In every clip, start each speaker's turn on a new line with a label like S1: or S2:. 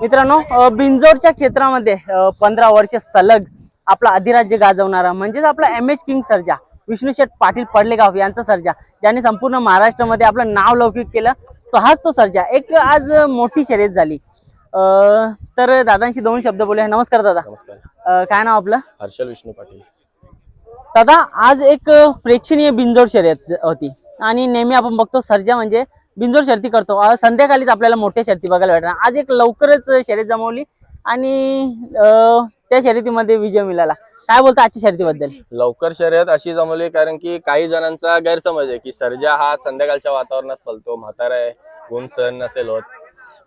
S1: मित्रांनो अ, बिंजोडच्या क्षेत्रामध्ये पंधरा वर्ष सलग आपला अधिराज्य गाजवणारा म्हणजेच आपला M H king Sarja Vishnu Sheth Patil Padalegaon यांचा सर्जा ज्याने संपूर्ण महाराष्ट्रामध्ये आपलं नाव लौकिक केलं तो हाच तो सर्जा. एक आज मोठी शर्यत झाली. अ, तर दादांशी दोन शब्द बोलूया. नमस्कार दादा.
S2: नमस्कार.
S1: काय नाव आपलं?
S2: हर्षल विष्णू पाटील.
S1: दादा आज एक प्रेक्षणीय बिंजोड शर्यत होती. आणि नेहमी आपण बघतो सर्जा म्हणजे बिंजोड शर्ती करतो. आज संध्याकाळीच आपल्याला मोठ्या शर्ती बघायला भेटणार. आज एक लवकरच शर्यत जमवली आणि त्या शर्यतीमध्ये विजय मिळाला. काय बोलतो आजच्या शर्यतीबद्दल?
S2: लवकर शर्यत अशी जमवली कारण की काही जणांचा गैरसमज आहे की सर्जा हा संध्याकाळच्या वातावरणात पलतो म्हातारा आहे गुण सहन नसेल होत.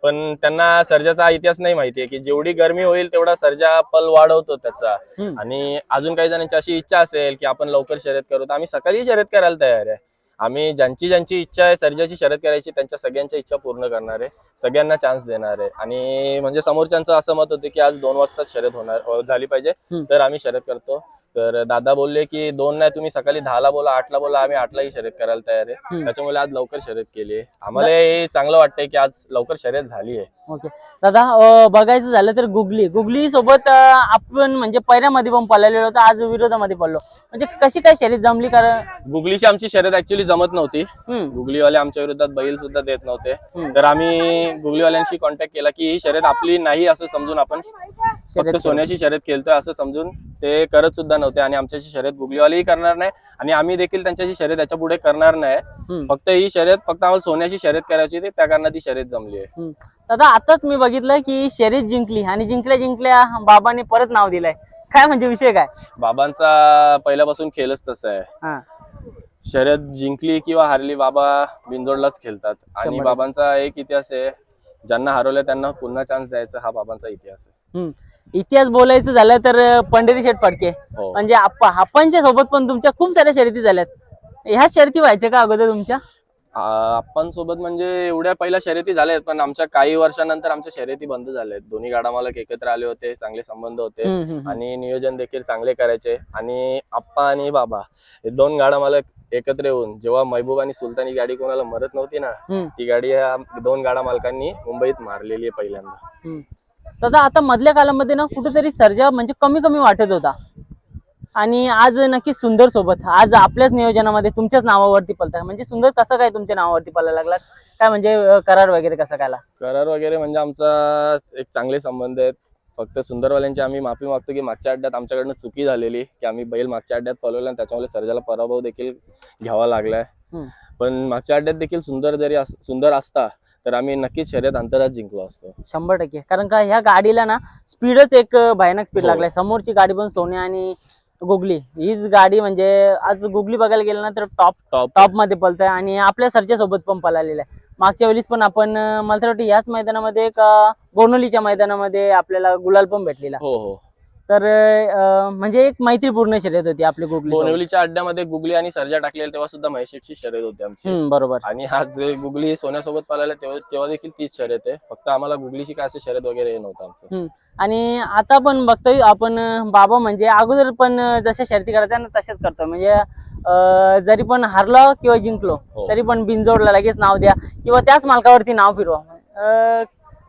S2: पण त्यांना सर्जाचा इतिहास नाही माहितीये की जेवढी गरमी होईल तेवढा सर्जा पल वाढवतो त्याचा. आणि अजून काही जणांची अशी इच्छा असेल की आपण लवकर शर्यत करू. तर आम्ही सकाळी शर्यत करायला तयार आहे. आम्ही ज्यांची ज्यांची इच्छा आहे सर्जाची शर्यत करायची त्यांच्या सगळ्यांच्या इच्छा पूर्ण करणार आहे सगळ्यांना चान्स देणार आहे. आणि म्हणजे समोरच्यांचं असं मत होतं की आज दोन वाजता शर्यत होणार झाली पाहिजे. तर आम्ही शर्यत करतो. तर दादा बोलले की दोन नाही तुम्ही सकाळी दहाला बोला आठला बोला आम्ही आठलाही शर्यत करायला तयार आहे. त्याच्यामुळे आज लवकर शर्यत केली आहे. आम्हाला हे चांगलं वाटतंय की आज लवकर शर्यत झाली आहे.
S1: ओके. दादा बघायचं झालं तर गुगली. गुगली सोबत आपण म्हणजे पहिल्यामध्ये पण पळलेलो होतो आज विरोधामध्ये पडलो म्हणजे कशी काय शर्यत जमली? कारण
S2: गुगलीची आमची शर्यत ऍक्च्युली जमत नव्हती. गुगलीवाले आमच्या विरोधात बैल सुद्धा देत नव्हते. तर आम्ही गुगलीवाल्यांशी कॉन्टॅक्ट केला की ही शर्यत आपली नाही असं समजून आपण सोन्याची शर्यत खेळतोय असं समजून ते करत सुद्धा नव्हते आणि आमच्याशी शर्यत गुगलीवालेही करणार नाही आणि आम्ही देखील त्यांच्याशी शर्यत याच्यापुढे करणार नाही. फक्त ही शर्यत फक्त आम्हाला सोन्याची शर्यत करायची होती त्या कारणात ही शर्यत जमली आहे.
S1: दादा आताच मी बघितलं की शर्यत जिंकली आणि जिंकल्या जिंकल्या बाबांनी परत नाव दिलंय काय म्हणजे विषय काय
S2: बाबांचा पहिल्यापासून खेळच तसा आहे शर्यत जिंकली किंवा हारली बाबा बिंदोडलाच खेळतात आणि. बाबांचा एक इतिहास आहे ज्यांना हरवलं त्यांना पुन्हा चान्स द्यायचा हा बाबांचा इतिहास आहे.
S1: इतिहास बोलायचं झालं तर पंढरी शेठ फडके.
S2: हो.
S1: म्हणजे आप्पा आप्पांच्या सोबत पण तुमच्या खूप साऱ्या शर्यती झाल्यात. ह्या शर्यती व्हायच्या का अगोदर तुमच्या?
S2: सोबत म्हणजे एवढ्या पहिल्या शर्यती झाल्या आहेत पण आमच्या काही वर्षानंतर आमच्या शर्यती बंद झाल्या आहेत दोन्ही गाडा मालक एकत्र आले होते चांगले संबंध होते.
S1: हम्म, हम्म, हम्म.
S2: आणि नियोजन देखील चांगले करायचे. आणि आप्पा आणि बाबा हे दोन गाडा मालक एकत्र येऊन जेव्हा महबूब आणि सुलतान ही गाडी कोणाला मरत नव्हती ना
S1: हम्म,
S2: ती गाडी ह्या दोन गाडा मालकांनी मुंबईत मारलेली आहे पहिल्यांदा.
S1: हम्म. दादा आता मधल्या काळामध्ये ना कुठेतरी सर्जा म्हणजे कमी कमी वाटत होता. आणि आज नक्की सुंदर सोबत. आज आपल्याच नियोजनामध्ये तुमच्याच नावावरती पलता. म्हणजे सुंदर कसं काय तुमच्या नावावरती पळायला लागला? काय म्हणजे करार वगैरे कसं कायला
S2: करार वगैरे म्हणजे आमचा एक चांगले संबंध आहेत. फक्त सुंदरवाल्यांची आम्ही माफी मागतो की मागच्या अड्ड्यात आमच्याकडनं चुकी झालेली की आम्ही बैल मागच्या अड्ड्यात पळवला आणि त्याच्यामुळे सर्जाला पराभव देखील घ्यावा लागलाय. पण मागच्या अड्ड्यात देखील सुंदर जरी सुंदर असता तर आम्ही नक्कीच शर्यत अंतरात जिंकलो असतो.
S1: शंभर टक्के. कारण का ह्या गाडीला ना स्पीडच एक भयानक स्पीड
S2: हो.
S1: लागलाय. समोरची गाडी पण सोन्या आणि गुगली. हीच गाडी म्हणजे आज गुगली बघायला गेलं ना तर टॉप
S2: टॉप
S1: टॉपमध्ये पळतोय आणि आपल्या सरच्या सोबत पण पळालेला आहे. मागच्या वेळेस पण आपण अं, मला तर वाटतं याच मैदानामध्ये का बोनोलीच्या मैदानामध्ये आपल्याला गुलाल पण भेटलेला.
S2: हो हो.
S1: तर म्हणजे एक मैत्रीपूर्ण शर्यत होती आपली गुगली
S2: बोनिवलीच्या अड्ड्यामध्ये गुगली आणि सर्जा टाकलेले तेव्हा सुद्धा महेशची शर्यत होती आमची.
S1: बरोबर.
S2: आणि आज गुगली सोन्यासोबत पळायला तेव्हा तेव्हा देखील तीच शर्यत आहे. फक्त आम्हाला गुगलीची काय असं शर्यत वगैरे हे नव्हतं आमचं.
S1: हम्म. आणि आता पण बघतोय आपण बाबा म्हणजे अगोदर पण जशा शर्ती करायच्या ना तशाच करतो. म्हणजे अं, जरी पण हारलो किंवा जिंकलो
S2: हो.
S1: तरी पण बिनजोडला लगेच नाव द्या किंवा त्याच मालकावरती नाव फिरवा. अं,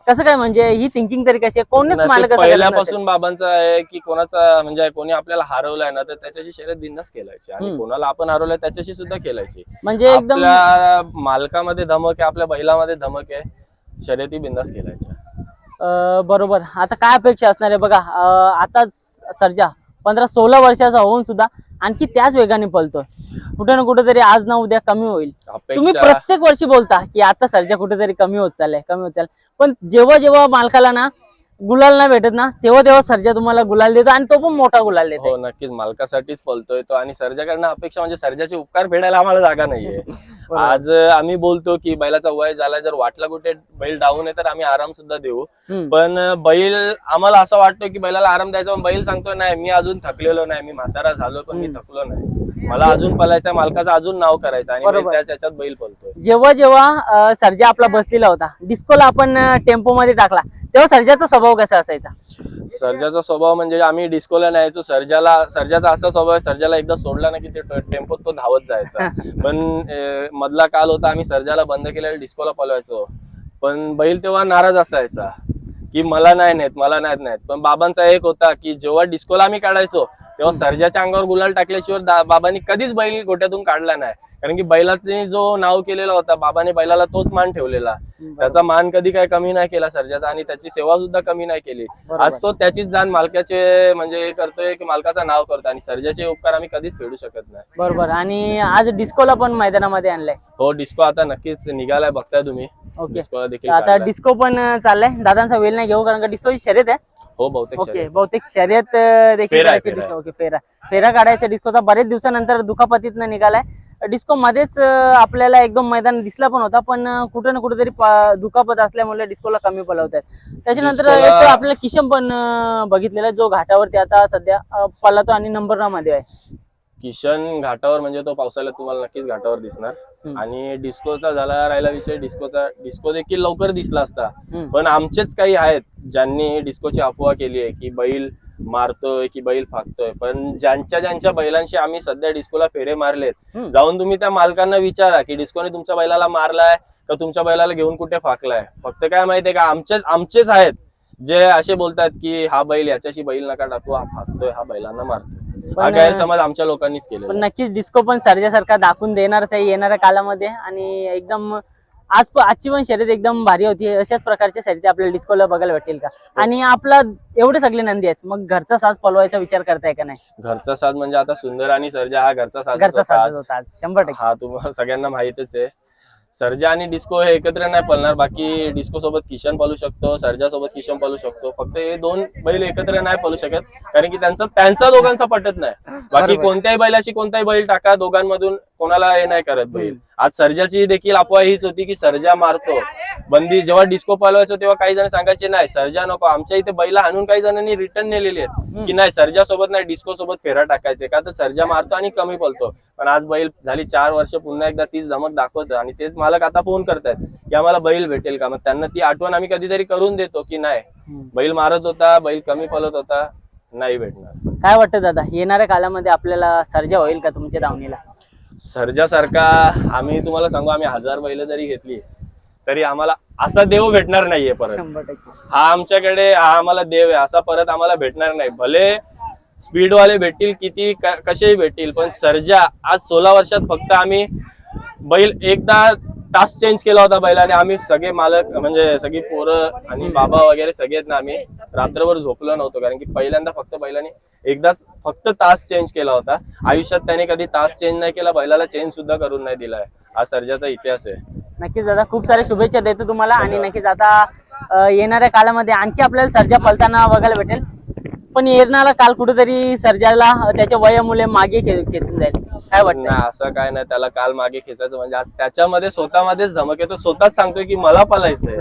S1: कसं काय म्हणजे ही थिंकिंग तरी कशी आहे? कोणीच मालक असं.
S2: पहिल्यापासून बाबांचा आहे की कोणाचा म्हणजे कोणी आपल्याला हरवलाय ना तर त्याच्याशी शर्यत बिंदास खेळायची. आणि. कोणाला आपण हरवलंय त्याच्याशी सुद्धा खेळायची.
S1: म्हणजे एकदम
S2: आपल्या मालकामध्ये धमक आहे आपल्या बैलामध्ये धमक आहे शर्यती बिंदास खेळायच्या.
S1: अं, बरोबर. आता काय अपेक्षा असणार आहे? बघा अं, आता सर्जा पंधरा सोळा वर्षाचा होऊन सुद्धा आणखी त्याच वेगाने पळतोय. कुठे ना कुठेतरी आज ना उद्या कमी होईल. तुम्ही प्रत्येक वर्षी बोलता की आता सर्जा कुठेतरी कमी होत चाललंय कमी होत चाललंय. पण जेव्हा जेव्हा मालकाला ना गुलाल नाही भेटत ना तेव्हा तेव्हा सर्जा तुम्हाला गुलाल देतो आणि तो पण मोठा गुलाल देतो.
S2: हो नक्कीच. मालकासाठीच पळतोय तो आणि सर्जाकडनं अपेक्षा म्हणजे सर्जाचे उपकार फेडायला आम्हाला जागा नाहीये. आज आम्ही बोलतो की बैलाचा वय झाला जर वाटला कुठे बैल डाऊन आहे तर आम्ही आराम सुद्धा देऊ. पण बैल आम्हाला असं वाटतं की बैलाला आराम द्यायचा पण बैल सांगतोय नाही मी अजून थकलेलो नाही मी म्हातारा झालो पण मी थकलो नाही. मला अजून पलायचं माझं अजून नाव करायचं आणि
S1: बरोबर.
S2: बैल पळतोय
S1: जेव्हा जेव्हा सर्जा आपला बसलेला होता डिस्कोला आपण टेम्पो मध्ये टाकला तेव्हा सर्जाचा स्वभाव कसा असायचा?
S2: सर्जाचा स्वभाव म्हणजे आम्ही डिस्कोला न्यायचो सर्जाला सर्जाचा असा स्वभाव आहे सर्जाला एकदा सोडला ना की ते टेम्पोत तो धावत जायचा. पण मधला काल होता आम्ही सर्जाला बंद केलेला डिस्कोला पळवायचो. पण बैल तेव्हा नाराज असायचा की मला नाही नेत मला नाही नेत. पण बाबांचा एक होता की जेव्हा डिस्कोला आम्ही काढायचो तेव्हा सर्जाच्या अंगावर गुलाल टाकल्याशिवाय बाबांनी कधीच बैल गोट्यातून काढला नाही. कारण की बैलाने जो नाव केलेला होता बाबाने बैलाला तोच मान ठेवलेला. त्याचा मान कधी काय कमी नाही केला सर्जाचा आणि त्याची सेवा सुद्धा कमी नाही केली. आज तो त्याचीच जाण मालकाचे म्हणजे करतोय की मालकाचं नाव करतो आणि सर्जाचे उपकार आम्ही कधीच फेडू शकत नाही.
S1: बरोबर. आणि आज डिस्कोला पण मैदानामध्ये आणलंय.
S2: हो डिस्को आता नक्कीच निघालाय बघताय तुम्ही.
S1: ओके.
S2: डिस्कोला देखील
S1: आता
S2: काढलाय.
S1: डिस्को पण चाललाय. दादांचा वेळ नाही घेऊ कारण का डिस्कोची शर्यत आहे.
S2: हो बहुतेक
S1: ओके. बहुतेक शर्यत देखील
S2: फेरा आहे,
S1: करायची
S2: फेरा
S1: डिस्को ओके फेरा. फेरा काढायचा डिस्कोचा बरेच दिवसानंतर दुखापतीतनं निघालाय. डिस्को मध्येच अं, आपल्याला एकदम मैदान दिसला पण होता पण अं, कुठं ना कुठेतरी पा- दुखापत असल्यामुळे डिस्कोला कमी पलवत आहेत त्याच्यानंतर
S2: डिस्कोला-
S1: आपल्याला किशन पण अं, बघितलेला आहे, जो घाटावरती आता सध्या अं, पळतो आणि नंबरमध्ये आहे.
S2: किशन घाटावर म्हणजे तो पावसाळ्यात तुम्हाला नक्कीच घाटावर दिसणार. आणि डिस्कोचा झाला राहिला विषय डिस्कोचा डिस्को देखील लवकर दिसला असता. पण आमचेच काही आहेत ज्यांनी डिस्कोची अफवा केली आहे की बैल मारतोय की बैल फाकतोय पण ज्यांच्या ज्यांच्या बैलांशी आम्ही सध्या डिस्कोला फेरे मारलेत. जाऊन तुम्ही त्या मालकांना विचारा की डिस्कोने तुमच्या बैलाला मारलाय का तुमच्या बैलाला घेऊन कुठे फाकलाय फक्त काय माहितीये का आमचेच आमचेच आहेत जे असे बोलतात की हा बैल याच्याशी बैल नका टाकू हा फाकतोय हा बैलांना मारतोय हा गैरसमज आमच्या लोकांनीच केलेला
S1: पण. नक्कीच डिस्को पण सर्जासारखा दाखवून देणारच आहे येणाऱ्या काळामध्ये आणि एकदम आज प- आजची पण शर्यत एकदम भारी होती. अशाच प्रकारच्या शर्यती आपल्याला डिस्कोला बघायला भेटेल का? आणि आपला एवढे सगळे नंदी आहेत. मग घरचा साज पलवायचा विचार करताय का नाही?
S2: घरचा साज म्हणजे आता सुंदर आणि सर्जा. हा घरचा साज
S1: घरचा साज होता आज. शंभर टक्के.
S2: हा तुम्हाला सगळ्यांना माहितच आहे. सर्जा आणि डिस्को हे एकत्र नाही पळणार. बाकी डिस्को सोबत किशन पळू शकतो सर्जा सोबत किशन पळू शकतो. फक्त हे दोन बैल एकत्र नाही पळू शकत. कारण की त्यांचा त्यांचा दोघांचा पटत नाही. बाकी. कोणत्याही बैलाशी कोणताही बैल टाका दोघांमधून कोणाला हे नाही करत बैल. आज सर्जाची देखील अफवा हीच होती की सर्जा मारतो. बंदी जेव्हा डिस्को पळवायचं तेव्हा काही जण सांगायचे नाही सर्जा नको. आमच्या इथे बैला आणून काही जणांनी रिटर्न नेलेले आहेत. की नाही सर्जा सोबत नाही डिस्को सोबत फेरा टाकायचे. का तर सर्जा मारतो आणि कमी पळतो पण आज बैल झाली चार वर्ष पुन्हा एकदा तीच धमक दाखवतं. आणि तेच मालक आता फोन करतायत की आम्हाला बैल भेटेल का? मग त्यांना ती आठवण आम्ही कधीतरी करून देतो की नाही. बैल मारत होता बैल कमी पळत होता नाही भेटणार.
S1: काय वाटतं दादा? येणाऱ्या काळामध्ये आपल्याला सर्जा होईल का तुमच्या दावणीला
S2: सर्जासारखा आम्ही तुम्हाला सांगू आम्ही हजार बैल जरी घेतली तरी आम्हाला असा देव भेटणार नाहीये परत. हा आमच्याकडे हा आम्हाला देव आहे असा परत आम्हाला भेटणार नाही. भले स्पीडवाले भेटतील किती कसेही भेटतील पण सर्जा आज सोळा वर्षात फक्त आम्ही बैल एकदा तास चेंज केला होता बैलाने आम्ही सगळे मालक म्हणजे सगळी पोरं आणि बाबा वगैरे सगळे आहेत ना आम्ही रात्रभर झोपलो नव्हतो कारण की पहिल्यांदा फक्त बैलाने एकदाच फक्त तास चेंज केला होता. आयुष्यात त्याने कधी तास चेंज नाही केला बैलाला चेंज सुद्धा करून नाही दिलाय हा सर्जाचा इतिहास आहे.
S1: नक्कीच दादा खूप साऱ्या शुभेच्छा देतो तुम्हाला आणि नक्कीच आता अं, येणाऱ्या काळामध्ये आणखी आपल्याला सर्जा पलताना बघायला भेटेल. पण येणारा काल कुठेतरी सर्जाला त्याच्या वयामुळे मागे खेचून जाईल. काय वाटतं
S2: नाही असं काय नाही त्याला काल मागे खेचायचं म्हणजे आज त्याच्यामध्ये स्वतःमध्येच धमक येतो. स्वतःच सांगतोय की मला पलायचंय.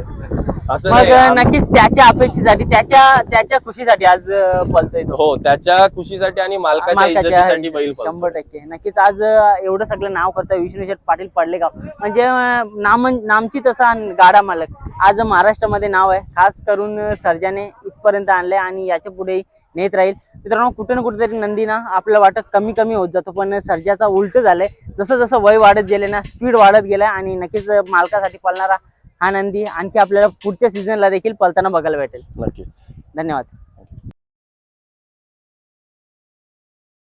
S2: असं
S1: मग
S2: नाही
S1: नक्कीच त्याच्या अपेक्षेसाठी त्याच्या त्याच्या खुशीसाठी आज अं, पळतोय तो.
S2: हो त्याच्या खुशीसाठी आणि मालकाच्या
S1: मालकाच्या
S2: इज्जतीसाठी बैल पळतो.
S1: शंभर टक्के. नक्कीच आज अं, एवढं सगळं नाव करतोय विष्णू शेठ पाटील पडलेगाव. म्हणजे अं, नाम नामची तसा गाडा मालक. आज महाराष्ट्रामध्ये नाव आहे. खास करून अं, सर्जाने इथपर्यंत आणलंय आणि याच्या पुढेही नेत राहील. मित्रांनो कुठे ना कुठेतरी नंदी ना आपलं वाटत कमी कमी होत जातो पण सर्जाचा उलट झालंय. जसं जसं वय वाढत गेले ना स्पीड वाढत गेलाय आणि नक्कीच मालकासाठी पळणारा हा नंदी आणखी आपल्याला पुढच्या सीझनला देखील पळताना बघायला भेटेल.
S2: नक्कीच.
S1: धन्यवाद.